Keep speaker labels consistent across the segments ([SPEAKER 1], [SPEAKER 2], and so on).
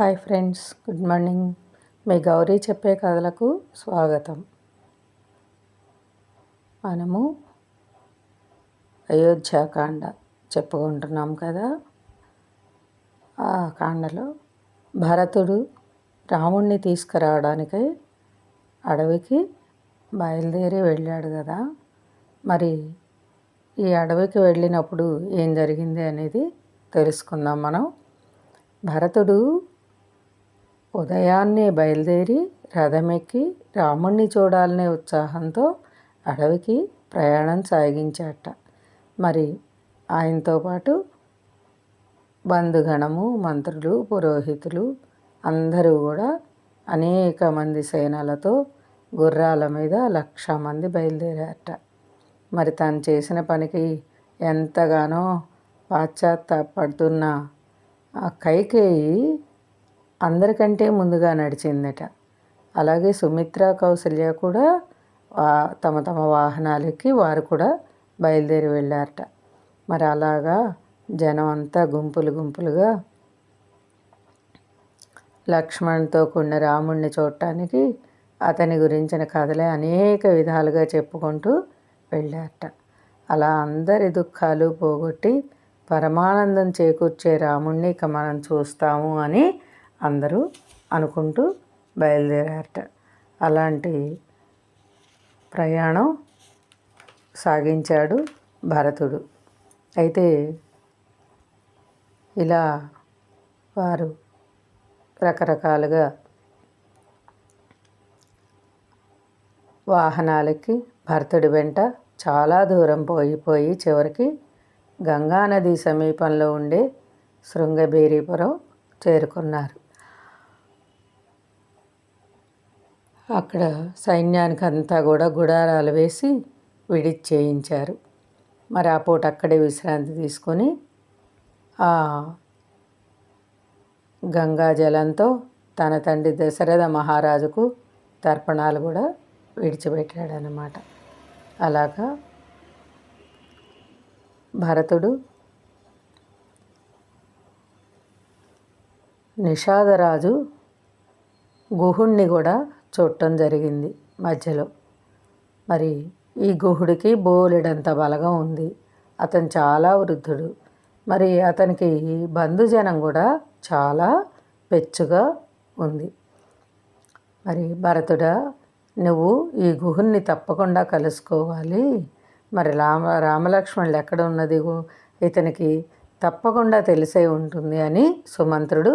[SPEAKER 1] Hi friends good morning. మీ గౌరీ చెప్పే కథలకు స్వాగతం. మనము అయోధ్యాకాండ చెప్పుకుంటున్నాం కదా. ఆ కాండలో భరతుడు రాముణ్ణి తీసుకురావడానికై అడవికి బయలుదేరి వెళ్ళాడు కదా. మరి ఈ అడవికి వెళ్ళినప్పుడు ఏం జరిగింది అనేది తెలుసుకుందాం మనం. భరతుడు ఉదయాన్నే బయలుదేరి రథమెక్కి రాముణ్ణి చూడాలనే ఉత్సాహంతో అడవికి ప్రయాణం సాగించాట. మరి ఆయనతో పాటు బంధుగణము మంత్రులు పురోహితులు అందరూ కూడా అనేక మంది సేనలతో గుర్రాల మీద లక్ష మంది బయలుదేరారట. మరి తను చేసిన పనికి ఎంతగానో పాశ్చాత్తాపడుతున్న ఆ కైకేయి అందరికంటే ముందుగా నడిచిందట. అలాగే సుమిత్ర కౌసల్య కూడా తమ తమ వాహనాలకి వారు కూడా బయలుదేరి వెళ్ళారట. మరి అలాగా జనం అంతా గుంపులు గుంపులుగా లక్ష్మణ్తో కూడిన రాముణ్ణి చూడటానికి అతని గురించిన కథలే అనేక విధాలుగా చెప్పుకుంటూ వెళ్ళారట. అలా అందరి దుఃఖాలు పోగొట్టి పరమానందం చేకూర్చే రాముణ్ణి ఇక మనం చూస్తాము అని అందరూ అనుకుంటూ బయలుదేరారట. అలాంటి ప్రయాణం సాగించాడు భరతుడు. అయితే ఇలా వారు రకరకాలుగా వాహనాలకి భరతుడి వెంట చాలా దూరం పోయిపోయి చివరికి గంగానది సమీపంలో ఉండే శృంగబేరీపురం చేరుకున్నారు. అక్కడ సైన్యానికి అంతా కూడా గుడారాలు వేసి విడిచేయించారు. మరి ఆ పూట అక్కడే విశ్రాంతి తీసుకొని ఆ గంగా జలంతో తన తండ్రి దశరథ మహారాజుకు తర్పణాలు కూడా విడిచిపెట్టాడనమాట అలాగా భరతుడు నిషాదరాజు గుహుణ్ణి కూడా చూడటం జరిగింది మధ్యలో. మరి ఈ గుహుడికి బోలెడంత బలగం ఉంది. అతను చాలా వృద్ధుడు. మరి అతనికి బంధుజనం కూడా చాలా పెచ్చుగా ఉంది. మరి భరతుడా నువ్వు ఈ గుహుణ్ణి తప్పకుండా కలుసుకోవాలి. మరి రామ రామలక్ష్మణులు ఎక్కడ ఉన్నది ఇతనికి తప్పకుండా తెలిసే ఉంటుంది అని సుమంత్రుడు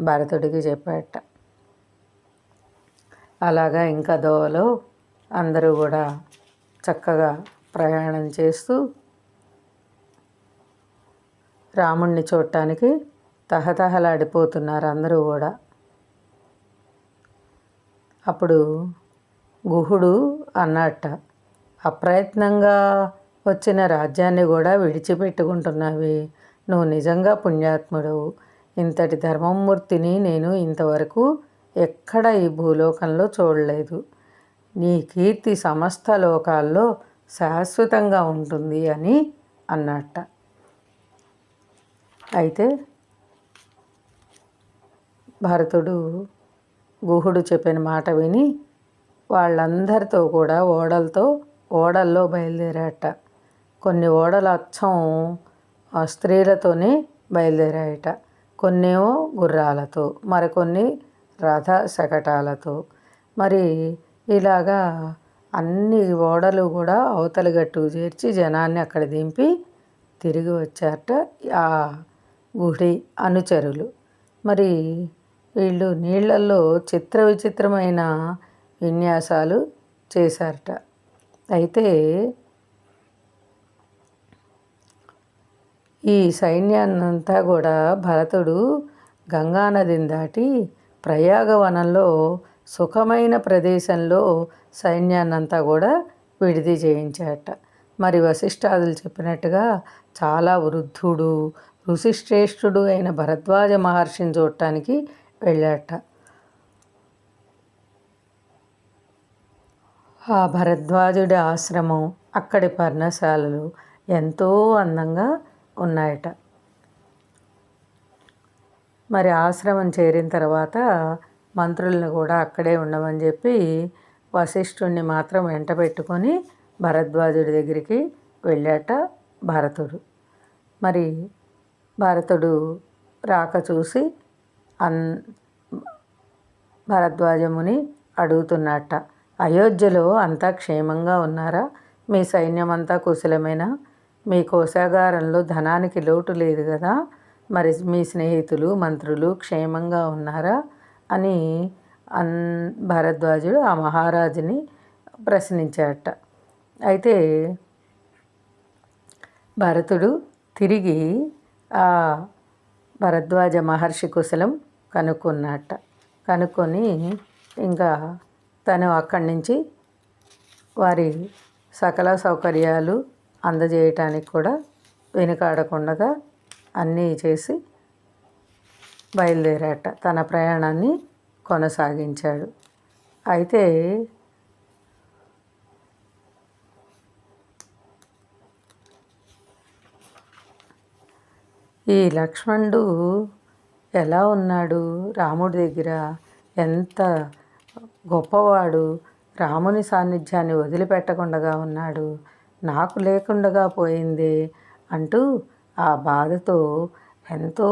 [SPEAKER 1] భరతుడికి చెప్పాట. అలాగా ఇంకా దోవలో అందరూ కూడా చక్కగా ప్రయాణం చేస్తూ రాముణ్ణి చూడటానికి తహతహలాడిపోతున్నారు అందరూ కూడా. అప్పుడు గుహుడు అన్నట్ట అప్రయత్నంగా వచ్చిన రాజ్యాన్ని కూడా విడిచిపెట్టుకుంటున్నావి. నువ్వు నిజంగా పుణ్యాత్ముడవు. ఇంతటి ధర్మమూర్తిని నేను ఇంతవరకు ఎక్కడ ఈ భూలోకంలో చూడలేదు. నీ కీర్తి సమస్త లోకాల్లో శాశ్వతంగా ఉంటుంది అని అన్నట్ట. అయితే భరతుడు గుహుడు చెప్పిన మాట విని వాళ్ళందరితో కూడా ఓడలతో ఓడల్లో బయలుదేరాట కొన్ని ఓడలు అచ్చం స్త్రీలతోనే బయలుదేరాయట. కొన్నేమో గుర్రాలతో మరికొన్ని రథ శకటాలతో మరి ఇలాగా అన్ని ఓడలు కూడా అవతలి గట్టుకు చేర్చి జనాన్ని అక్కడ దింపి తిరిగి వచ్చారట ఆ గుడి అనుచరులు. మరి వీళ్ళు నీళ్ళల్లో చిత్ర విచిత్రమైన విన్యాసాలు చేశారట. అయితే ఈ సైన్యాన్నంతా కూడా భరతుడు గంగానదిని దాటి ప్రయాగవనంలో సుఖమైన ప్రదేశంలో సైన్యాన్నంతా కూడా విడిది చేయించాట మరి వశిష్ఠాదులు చెప్పినట్టుగా చాలా వృద్ధుడు ఋషిశ్రేష్ఠుడు అయిన భరద్వాజ మహర్షిని చూడటానికి వెళ్ళాట ఆ భరద్వాజుడి ఆశ్రమం అక్కడి పర్ణశాలలు ఎంతో అందంగా ఉన్నాయట. మరి ఆశ్రమం చేరిన తర్వాత మంత్రులను కూడా అక్కడే ఉండమని చెప్పి వశిష్ఠుణ్ణి మాత్రం వెంట పెట్టుకొని భరద్వాజుడి దగ్గరికి వెళ్ళాట భరతుడు. మరి భరతుడు రాక చూసి అన్ భరద్వాజముని అడుగుతున్నట్ట అయోధ్యలో అంతా క్షేమంగా ఉన్నారా? మీ సైన్యమంతా కుశలమేనా? మీ కోశాగారంలో ధనానికి లోటు లేదు కదా? మరి మీ స్నేహితులు మంత్రులు క్షేమంగా ఉన్నారా అని అన్ భరద్వాజుడు ఆ మహారాజుని ప్రశ్నించాట అయితే భరతుడు తిరిగి ఆ భరద్వాజ మహర్షి కుశలం కనుక్కున్నట్ట కనుక్కొని ఇంకా తను అక్కడి నుంచి వారి సకల సౌకర్యాలు అందజేయటానికి కూడా వెనుకాడకుండా అన్నీ చేసి బయలుదేరాట. తన ప్రయాణాన్ని కొనసాగించాడు. అయితే ఈ లక్ష్మణుడు ఎలా ఉన్నాడు? రాముడి దగ్గర ఎంత గొప్పవాడు? రాముని సాన్నిధ్యాన్ని వదిలిపెట్టకుండా ఉన్నాడు. నాకు లేకుండగా పోయింది అంటూ ఆ బాధతో ఎంతో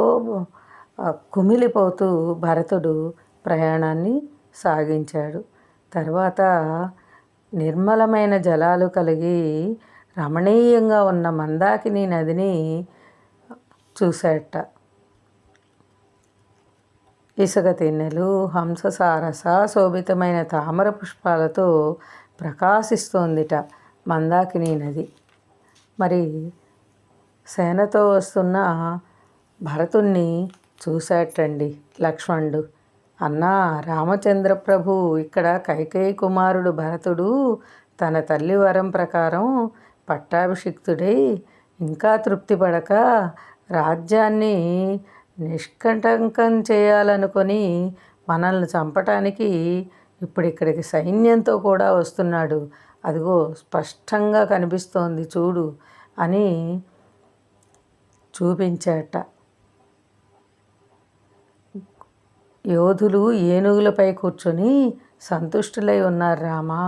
[SPEAKER 1] కుమిలిపోతూ భరతుడు ప్రయాణాన్ని సాగించాడు. తర్వాత నిర్మలమైన జలాలు కలిగి రమణీయంగా ఉన్న మందాకిని నదిని చూశాట ఇసుక తిన్నెలు హంససారస శోభితమైన తామర పుష్పాలతో ప్రకాశిస్తోందిట మందాకిని నది. మరి సేనతో వస్తున్న భరతుణ్ణి చూశాటండి లక్ష్మణుడు. అన్నా రామచంద్ర ప్రభు ఇక్కడ కైకేయి కుమారుడు భరతుడు తన తల్లి వరం ప్రకారం పట్టాభిషిక్తుడై ఇంకా తృప్తి పడక రాజ్యాన్ని నిష్కంటంకం చేయాలనుకొని మనల్ని చంపటానికి ఇప్పుడు ఇక్కడికి సైన్యంతో కూడా వస్తున్నాడు. అదిగో స్పష్టంగా కనిపిస్తోంది చూడు అని చూపించాట. యోధులు ఏనుగులపై కూర్చొని సంతుష్టులై ఉన్నారు రామా.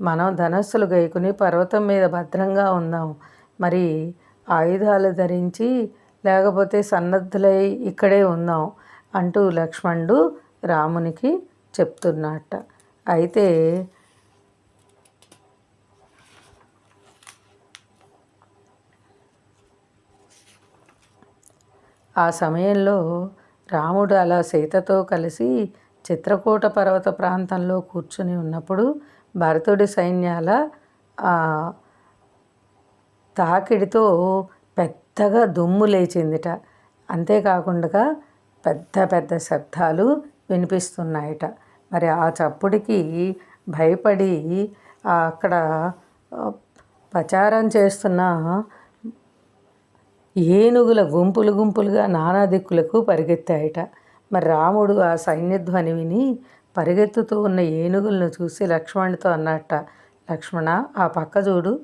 [SPEAKER 1] మనం ధనస్సులు గైకుని పర్వతం మీద భద్రంగా ఉందాం. మరి ఆయుధాలు ధరించి లేకపోతే సన్నద్ధులై ఇక్కడే ఉందాం అంటూ లక్ష్మణుడు రామునికి చెప్తున్నట్ట అయితే ఆ సమయంలో రాముడు అలా సీతతో కలిసి చిత్రకూట పర్వత ప్రాంతంలో కూర్చుని ఉన్నప్పుడు భరతుడి సైన్యాల తాకిడితో పెద్దగా దుమ్ము లేచిందిట. అంతేకాకుండా పెద్ద పెద్ద శబ్దాలు వినిపిస్తున్నాయట. మరి ఆ చప్పుడికి భయపడి అక్కడ ప్రచారం చేస్తున్న ఏనుగుల గుంపులు గుంపులుగా నానా దిక్కులకు పరిగెత్తాయట. మరి రాముడు ఆ సైన్యధ్వని విని పరిగెత్తుతూ ఉన్న ఏనుగులను చూసి లక్ష్మణుడితో అన్నట్ట లక్ష్మణ ఆ పక్క చూడు.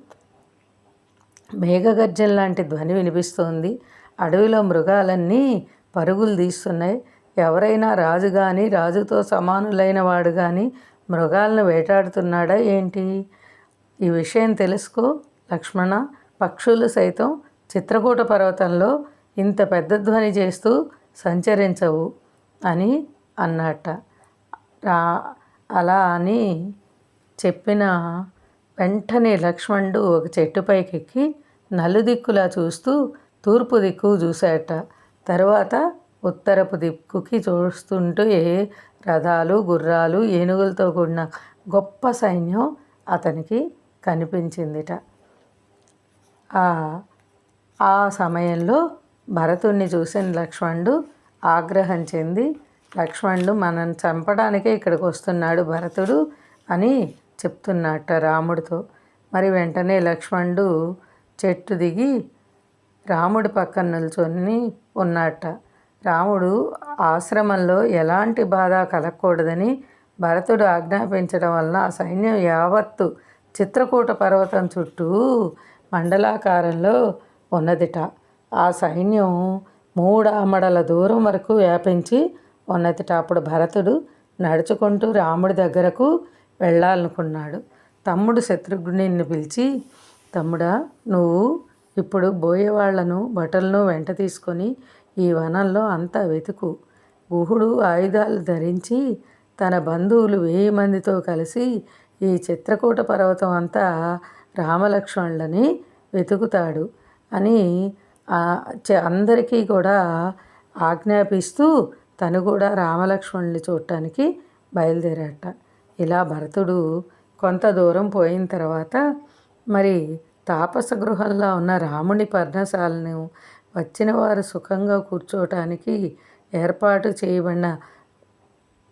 [SPEAKER 1] మేఘగర్జన లాంటి ధ్వని వినిపిస్తోంది. అడవిలో మృగాలన్నీ పరుగులు తీస్తున్నాయి. ఎవరైనా రాజు కానీ రాజుతో సమానులైన వాడు కానీ మృగాలను వేటాడుతున్నాడా ఏంటి? ఈ విషయం తెలుసుకో లక్ష్మణ. పక్షులు సైతం చిత్రకూట పర్వతంలో ఇంత పెద్ద ధ్వని చేస్తూ సంచరించవు అని అన్నట్ట. అలా అని చెప్పిన వెంటనే లక్ష్మణుడు ఒక చెట్టుపైకి ఎక్కి నలుదిక్కులా చూస్తూ తూర్పు దిక్కు చూశాట. తర్వాత ఉత్తరపు దిక్కుకి చూస్తుంటే రథాలు గుర్రాలు ఏనుగులతో కూడిన గొప్ప సైన్యం అతనికి కనిపించిందిట. ఆ ఆ సమయంలో భరతుణ్ణి చూసిన లక్ష్మణుడు ఆగ్రహం చెంది లక్ష్మణుడు మనం చంపడానికే ఇక్కడికి వస్తున్నాడు భరతుడు అని చెప్తున్నట్ట రాముడితో. మరి వెంటనే లక్ష్మణుడు చెట్టు దిగి రాముడి పక్కన నిల్చొని ఉన్నట్ట. రాముడు ఆశ్రమంలో ఎలాంటి బాధ కలగకూడదని భరతుడు ఆజ్ఞాపించడం వలన ఆ సైన్యం యావత్తు చిత్రకూట పర్వతం చుట్టూ మండలాకారంలో ఉన్నదిట. ఆ సైన్యం మూడు దూరం వరకు వ్యాపించి ఉన్నదిట. అప్పుడు భరతుడు నడుచుకుంటూ రాముడి దగ్గరకు వెళ్ళాలనుకున్నాడు. తమ్ముడు శత్రుఘ్నుని పిలిచి తమ్ముడా నువ్వు ఇప్పుడు బోయేవాళ్ళను బట్టలను వెంట తీసుకొని ఈ వనంలో అంతా వెతుకు. గుహుడు ఆయుధాలు ధరించి తన బంధువులు వెయ్యి మందితో కలిసి ఈ చిత్రకూట పర్వతం అంతా రామలక్ష్మణులని వెతుకుతాడు. అని అందరికీ కూడా ఆజ్ఞాపిస్తూ తను కూడా రామలక్ష్మణుని చూడటానికి బయలుదేరాట ఇలా భరతుడు కొంత దూరం పోయిన తర్వాత మరి తాపస గృహంలో ఉన్న రాముని పర్ణశాలను వచ్చిన వారు సుఖంగా కూర్చోటానికి ఏర్పాటు చేయబడిన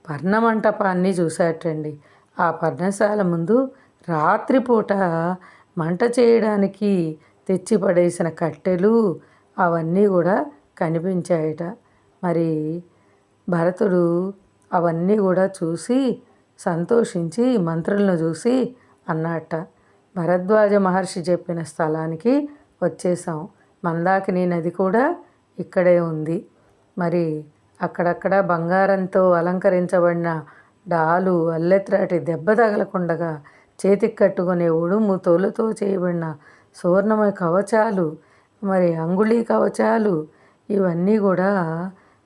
[SPEAKER 1] పర్ణమంటపాన్ని చూశాటండి ఆ పర్ణశాల ముందు రాత్రిపూట మంట చేయడానికి తెచ్చి పడేసిన కట్టెలు అవన్నీ కూడా కనిపించాయట. మరి భరతుడు అవన్నీ కూడా చూసి సంతోషించి మంత్రులను చూసి అన్నట్ట భరద్వాజ మహర్షి చెప్పిన స్థలానికి వచ్చేసాం మందాకిని నది కూడా ఇక్కడే ఉంది. మరి అక్కడక్కడ బంగారంతో అలంకరించబడిన డాలు అల్లెత్రాటి దెబ్బ తగలకుండగా చేతికి కట్టుకునే ఉడుము తోలుతో చేయబడిన సువర్ణమయ కవచాలు మరి అంగుళీ కవచాలు ఇవన్నీ కూడా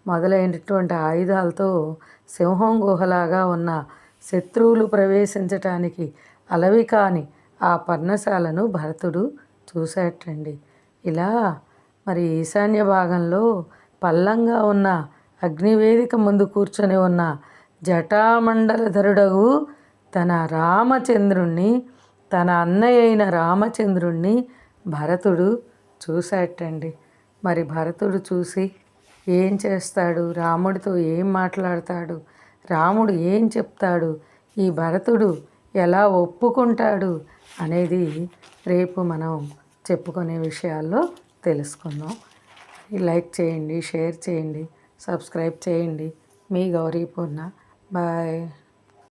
[SPEAKER 1] మొదలైనటువంటి ఆయుధాలతో సింహం గుహలాగా ఉన్న శత్రువులు ప్రవేశించటానికి అలవి కాని ఆ పర్ణశాలను భరతుడు చూసేటండి. ఇలా మరి ఈశాన్య భాగంలో పల్లంగా ఉన్న అగ్నివేదిక ముందు కూర్చొని ఉన్న జటామండలధరుడగు తన రామచంద్రుణ్ణి తన అన్నయ్య అయిన రామచంద్రుణ్ణి భరతుడు చూశాటండి మరి భరతుడు చూసి ఏం చేస్తాడు? రాముడితో ఏం మాట్లాడతాడు? రాముడు ఏం చెప్తాడు? ఈ భరతుడు ఎలా ఒప్పుకుంటాడు? అనేది రేపు మనం చెప్పుకునే విషయాల్లో తెలుసుకుందాం. లైక్ చేయండి షేర్ చేయండి సబ్స్క్రైబ్ చేయండి. మీ గౌరీ పూర్ణ బాయ్.